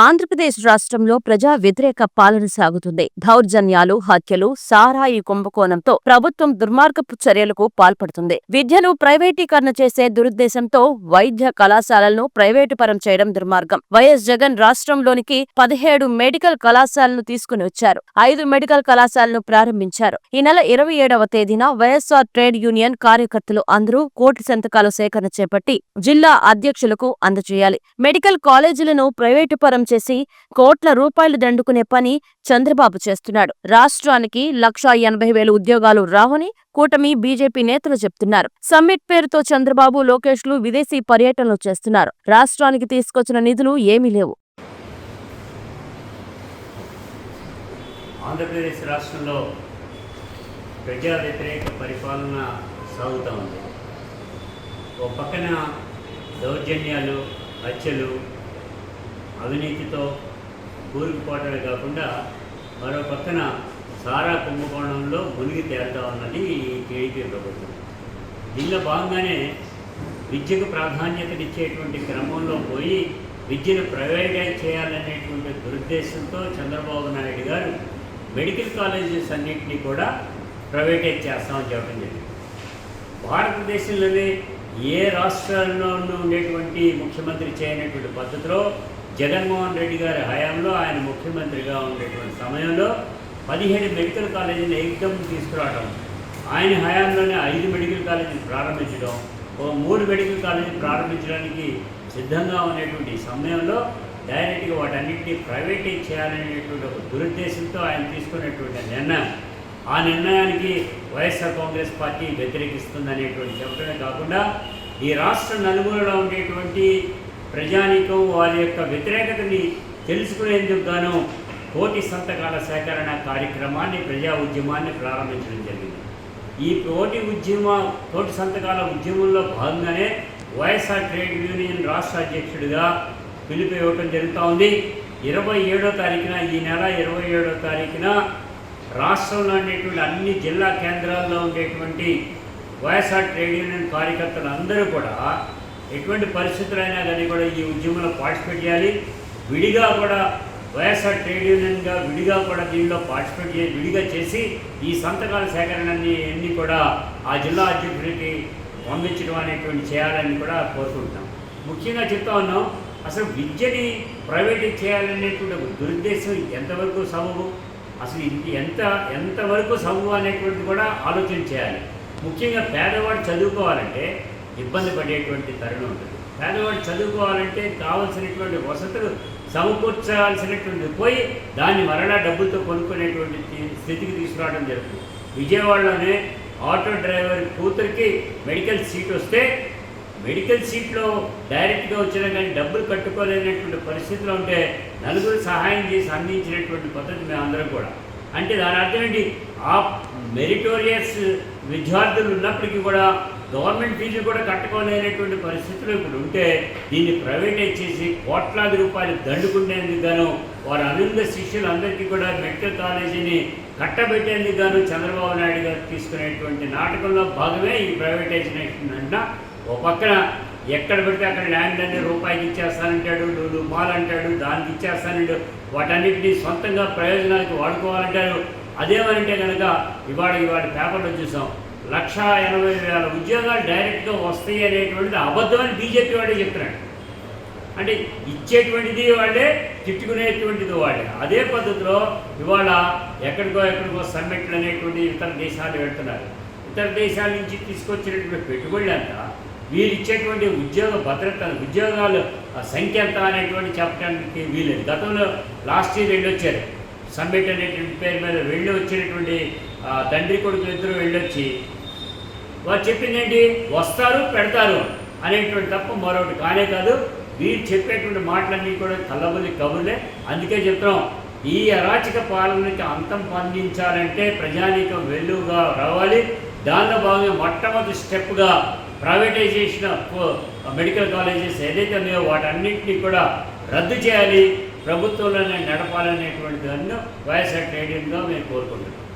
ఆంధ్రప్రదేశ్ రాష్ట్రంలో ప్రజా వ్యతిరేక పాలన సాగుతుంది. దౌర్జన్యాలు హత్యలు సారాయి కుంభకోణంతో ప్రభుత్వం దుర్మార్గపు చర్యలకు పాల్పడుతుంది. విద్యను ప్రైవేటీకరణ చేసే దురుద్దేశంతో వైద్య కళాశాలలను ప్రైవేటు పరం చేయడం దుర్మార్గం. వైఎస్ జగన్ రాష్ట్రంలోనికి పదిహేడు మెడికల్ కళాశాలను తీసుకుని వచ్చారు. ఐదు మెడికల్ కళాశాలను ప్రారంభించారు. ఈ నెల ఇరవై ఏడవ తేదీన వైఎస్ఆర్ ట్రేడ్ యూనియన్ కార్యకర్తలు అందరూ కోటి సంతకాలు సేకరణ చేపట్టి జిల్లా అధ్యక్షులకు అందజేయాలి. మెడికల్ కాలేజీలను ప్రైవేటు పరం చేసి కోట్ల రూపాయలు దండుకునే పని చంద్రబాబు చేస్తున్నాడు. రాష్ట్రానికి లక్షా ఎనభై వేల ఉద్యోగాలు రావని కూటమి బీజేపీ నేతలు చెప్తున్నారు. సమ్మిట్ పేరుతో చంద్రబాబు లోకేష్లు విదేశీ పర్యటనలు చేస్తున్నారు. రాష్ట్రానికి తీసుకొచ్చిన నిధులు ఏమీ లేవు. ఆంధ్రప్రదేశ్ రాష్ట్రంలో ప్రజా వ్యతిరేక పరిపాలన సాగుతూ ఉంది. ఒక పక్కన దౌర్జన్యాలు హత్యలు అవినీతితో కూరుకుపోవడమే కాకుండా మరో పక్కన సారా కుంభకోణంలో మునిగి తేలుతా ఉన్నది ఈ టీడీపీ ప్రభుత్వం దీనిలో భాగంగానే విద్యకు ప్రాధాన్యతనిచ్చేటువంటి క్రమంలో పోయి విద్యను ప్రైవేటైజ్ చేయాలనేటువంటి దురుద్దేశంతో చంద్రబాబు నాయుడు గారు మెడికల్ కాలేజెస్ అన్నింటినీ కూడా ప్రైవేటైజ్ చేస్తామని చెప్పడం జరిగింది. భారతదేశంలోనే ఏ రాష్ట్రాల్లోనూ ఉండేటువంటి ముఖ్యమంత్రి చేయనటువంటి పద్ధతిలో జగన్మోహన్ రెడ్డి గారి హయాంలో ఆయన ముఖ్యమంత్రిగా ఉండేటువంటి సమయంలో పదిహేడు మెడికల్ కాలేజీని ఏకదం తీసుకురావడం ఆయన హయాంలోనే ఐదు మెడికల్ కాలేజీని ప్రారంభించడం ఓ మూడు మెడికల్ కాలేజీ ప్రారంభించడానికి సిద్ధంగా ఉండేటువంటి సమయంలో డైరెక్ట్గా వాటన్నింటినీ ప్రైవేటైజ్ చేయాలనేటువంటి ఒక దురుద్దేశంతో ఆయన తీసుకున్నటువంటి నిర్ణయం. ఆ నిర్ణయానికి వైఎస్ఆర్ కాంగ్రెస్ పార్టీ వ్యతిరేకిస్తుందనేటువంటి చెప్పడమే కాకుండా ఈ రాష్ట్ర నలుగురులో ఉండేటువంటి ప్రజానీకం వారి యొక్క వ్యతిరేకతని తెలుసుకునేందుకు గాను కోటి సంతకాల సేకరణ కార్యక్రమాన్ని ప్రజా ఉద్యమాన్ని ప్రారంభించడం జరిగింది. ఈ కోటి ఉద్యమ కోటి సంతకాల ఉద్యమంలో భాగంగానే వైఎస్ఆర్ ట్రేడ్ యూనియన్ రాష్ట్ర అధ్యక్షుడిగా పిలుపు ఇవ్వటం జరుగుతూ ఉంది. ఇరవై ఏడో తారీఖున ఈ నెల ఇరవై ఏడో తారీఖున రాష్ట్రంలో ఉండేటువంటి అన్ని జిల్లా కేంద్రాల్లో ఉండేటువంటి వైఎస్ఆర్ ట్రేడ్ యూనియన్ కార్యకర్తలు అందరూ కూడా ఎటువంటి పరిస్థితులైనా కానీ కూడా ఈ ఉద్యమంలో పార్టిసిపేట్ చేయాలి. విడిగా కూడా వైఎస్ఆర్ ట్రేడ్ యూనియన్గా విడిగా కూడా దీనిలో పార్టిసిపేట్ చేసి విడిగా చేసి ఈ సంతకాల సేకరణని అన్నీ కూడా ఆ జిల్లా అధ్యక్షుడికి పంపించడం అనేటువంటి చేయాలని కూడా కోరుకుంటున్నాం. ముఖ్యంగా చెప్తా ఉన్నాం అసలు విద్యని ప్రైవేట్ చేయాలనేటువంటి దురుద్దేశం ఎంతవరకు సబబు అసలు ఇది ఎంత ఎంతవరకు సబబు అనేటువంటిది కూడా ఆలోచన చేయాలి. ముఖ్యంగా పేదవాడు చదువుకోవాలంటే ఇబ్బంది పడేటువంటి తరుణం ఉంటుంది. పేదవాడు చదువుకోవాలంటే కావలసినటువంటి వసతులు సమకూర్చాల్సినటువంటి పోయి దాన్ని మరలా డబ్బులతో కొనుక్కునేటువంటి స్థితికి తీసుకురావడం జరుగుతుంది. విజయవాడలోనే ఆటో డ్రైవర్ కూతురికి మెడికల్ సీట్ వస్తే మెడికల్ సీట్లో డైరెక్ట్గా వచ్చినా కానీ డబ్బులు కట్టుకోలేనటువంటి పరిస్థితిలో ఉంటే నలుగురు సహాయం చేసి అందించినటువంటి పద్ధతి మేము అందరం కూడా. అంటే దాని అర్థం ఏంటి? ఆ మెరిటోరియస్ విద్యార్థులు ఉన్నప్పటికీ కూడా గవర్నమెంట్ ఫీజులు కూడా కట్టుకోలేనటువంటి పరిస్థితులు ఇప్పుడు ఉంటే దీన్ని ప్రైవేటైజ్ చేసి కోట్లాది రూపాయలు దండుకునేందుకు గాను వారి అనుంద శిష్యులందరికీ కూడా మెడికల్ కాలేజీని కట్టబెట్టేందుకు గాను చంద్రబాబు నాయుడు గారు తీసుకునేటువంటి నాటకంలో భాగమే ఈ ప్రైవేటైజేషన్ అంట ఓ పక్కన ఎక్కడ పెడితే అక్కడ ల్యాండ్ అన్ని రూపాయికి ఇచ్చేస్తానంటాడు నువ్వు మాల్ అంటాడు దానికి ఇచ్చేస్తానంటాడు వాటన్నిటిని సొంతంగా ప్రయోజనాలకు వాడుకోవాలంటారు. అదేమనంటే కనుక ఇవాళ ఇవాళ పేపర్లో చూసాం లక్షా ఎనభై వేల ఉద్యోగాలు డైరెక్ట్గా వస్తాయి అనేటువంటిది అబద్ధమని బీజేపీ వాడే చెప్తున్నాడు అంటే ఇచ్చేటువంటిది వాళ్ళే తిట్టుకునేటువంటిది వాళ్ళే. అదే పద్ధతిలో ఇవాళ ఎక్కడికో ఎక్కడికో సమ్మిట్లు అనేటువంటి ఇతర దేశాలు వెళ్తున్నారు. ఇతర దేశాల నుంచి తీసుకొచ్చినటువంటి పెట్టుబడులు అంతా వీరు ఇచ్చేటువంటి ఉద్యోగ భద్రత ఉద్యోగాలు సంఖ్య ఎంత అనేటువంటి చెప్పడానికి వీలేదు గతంలో లాస్ట్ ఇయర్ వెళ్ళొచ్చారు సమ్మిట్ అనేటువంటి పేరు మీద వెళ్ళి వచ్చినటువంటి తండ్రి కొడుకు ఇద్దరు వెళ్ళొచ్చి వారు చెప్పింది ఏంటి వస్తారు పెడతారు అనేటువంటి తప్ప మరొకటి కానే కాదు. వీరు చెప్పేటువంటి మాటలన్నీ కూడా కల్లబుల్లి కబుర్లే. అందుకే చెప్తున్నాం ఈ అరాచక పాలనకి అంతం పొందించాలంటే ప్రజానీకం వెలుగుగా రావాలి. దానిలో భాగంగా మొట్టమొదటి స్టెప్గా ప్రైవేటైజేషన్ ఆఫ్ మెడికల్ కాలేజెస్ ఏదైతే ఉన్నాయో వాటన్నింటినీ కూడా రద్దు చేయాలి ప్రభుత్వంలోనే నడపాలనేటువంటి దాన్ని వైఎస్ఆర్ ట్రేడ్ యూనియన్గా మేము కోరుకుంటున్నాం.